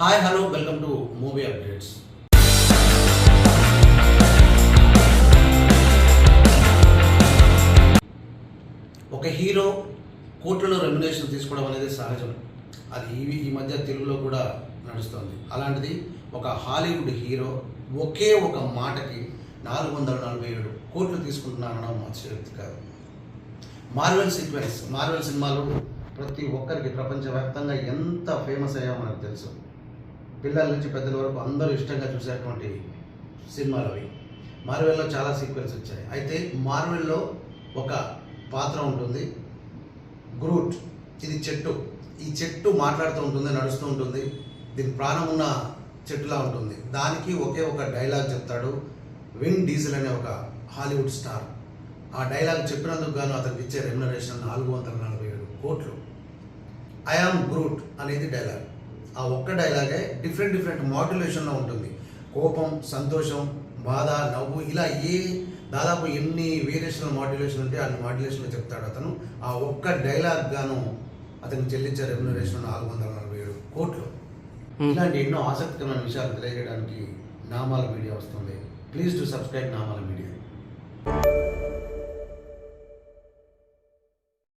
Hi hello welcome to movie updates ఒక hero కోర్టులో remuneration తీసుకోవడం అనేది సహజం. అది ఈ ఈ మధ్య తెలుగులో కూడా నడుస్తుంది. అలాంటిది ఒక హాలీవుడ్ హీరో ఒకే ఒక మాటకి నాలుగు వందల నలభై ఏడు కోట్లు తీసుకుంటున్నారనడం ఆశ్చర్యక్తి కాదు. మార్వెల్ సీక్వెన్స్ మార్వెల్ సినిమాలు ప్రతి ఒక్కరికి ప్రపంచవ్యాప్తంగా ఎంత ఫేమస్ అయ్యామో మనకు తెలుసు. పిల్లల నుంచి పెద్దల వరకు అందరూ ఇష్టంగా చూసేటువంటి సినిమాలు అవి. మార్వెల్లో చాలా సీక్వెన్స్ వచ్చాయి. అయితే మార్వెల్లో ఒక పాత్ర ఉంటుంది. గ్రూట్ ఇది చెట్టు. ఈ చెట్టు మాట్లాడుతూ ఉంటుంది నడుస్తూ ఉంటుంది. దీని ప్రాణం ఉన్న చెట్టులా ఉంటుంది. దానికి ఒకే ఒక డైలాగ్ చెప్తాడు. విన్ డీజిల్ అనే ఒక హాలీవుడ్ స్టార్ ఆ డైలాగ్ చెప్పినందుకు గాను అతనికి ఇచ్చే రెమ్యునరేషన్ నాలుగు వందల నలభై ఏడు కోట్లు. ఐఆమ్ గ్రూట్ అనేది డైలాగ్ ఆ ఒక్క డైలాగే డిఫరెంట్ డిఫరెంట్ మాడ్యులేషన్లో ఉంటుంది. కోపం సంతోషం బాధ నవ్వు ఇలా ఏ దాదాపు ఎన్ని వేరియేషన్ మాడ్యులేషన్ ఉంటే అన్ని మాడ్యులేషన్లో చెప్తాడు అతను. ఆ ఒక్క డైలాగ్ గాను అతనికి చెల్లించే రెమ్యునరేషన్ నాలుగు వందల నలభై ఏడు కోట్లు. ఇలాంటి ఎన్నో ఆసక్తికరమైన విషయాలు తెలియజేయడానికి నామాల మీడియా వస్తుంది. Please to subscribe Namala media.